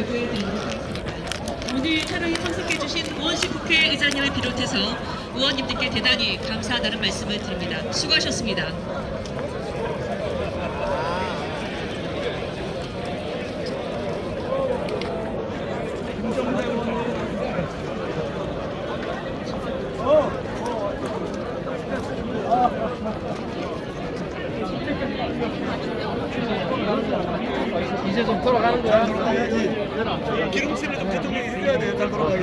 제보해드리도록 하겠습니다. 오늘 하루에 참석해주신 우원식 국회의장님을 비롯해서 의원님들께 대단히 감사하다는 말씀을 드립니다. 수고하셨습니다. 이제 좀 돌아가는 거야. 기름칠을 좀 대통령이 해줘야 돼요. 잘 돌아가게.